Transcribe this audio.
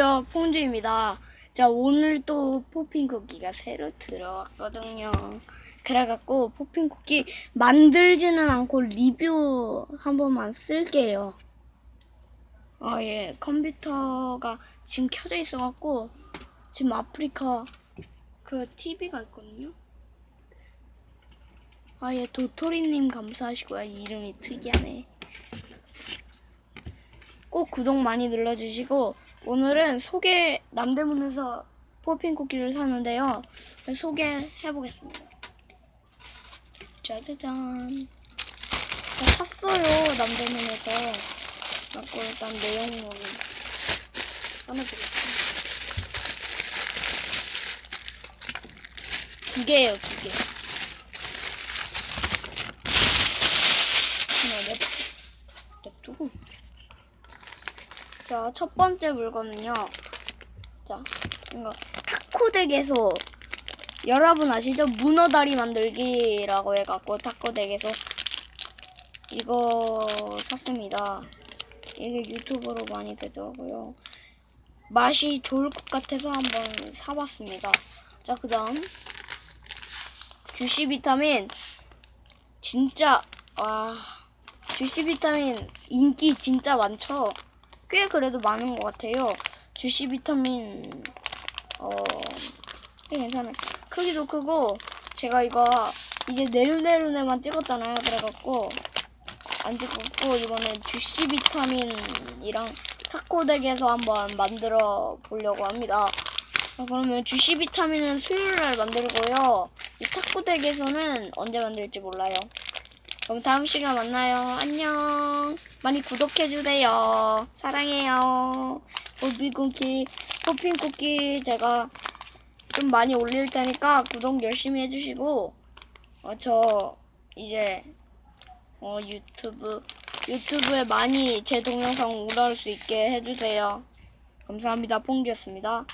안녕하세요 퐁주입니다. 자 오늘 또 포핀 쿠키가 새로 들어왔거든요. 그래갖고 포핀 쿠키 만들지는 않고 리뷰 한 번만 쓸게요. 아예. 컴퓨터가 지금 켜져 있어갖고 지금 아프리카 그 TV가 있거든요. 아예. 도토리님 감사하시고요. 이름이 특이하네. 꼭 구독 많이 눌러주시고 오늘은 소개 남대문에서 포핀 쿠키를 사는데요. 소개해 보겠습니다. 짜자잔. 저 샀어요 남대문에서. 갖고 일단 내용물을 꺼내보겠습니다. 두 개예요, 두 개. 하나 냅, 냅두고. 자, 첫 번째 물건은요. 자, 이거 타코덱에서 여러분 아시죠? 문어다리 만들기라고 해갖고 타코덱에서 이거 샀습니다. 이게 유튜브로 많이 되더라고요. 맛이 좋을 것 같아서 한번 사봤습니다. 자, 그 다음 주시 비타민 진짜 와 주시 비타민 인기 진짜 많죠? 꽤 그래도 많은 것 같아요. 주시 비타민 어 꽤 괜찮아요. 크기도 크고 제가 이거 이제 네루네루네만 찍었잖아요. 그래갖고 안 찍었고 이번에 주시 비타민이랑 타코덱에서 한번 만들어 보려고 합니다. 자, 그러면 주시 비타민은 수요일 날 만들고요. 이 타코덱에서는 언제 만들지 몰라요. 그럼 다음 시간 만나요. 안녕. 많이 구독해주세요. 사랑해요. 포핀쿠키, 포핀쿠키 제가 좀 많이 올릴 테니까 구독 열심히 해주시고, 어, 저 이제 어, 유튜브, 유튜브에 많이 제 동영상 올라올 수 있게 해주세요. 감사합니다. 퐁주였습니다.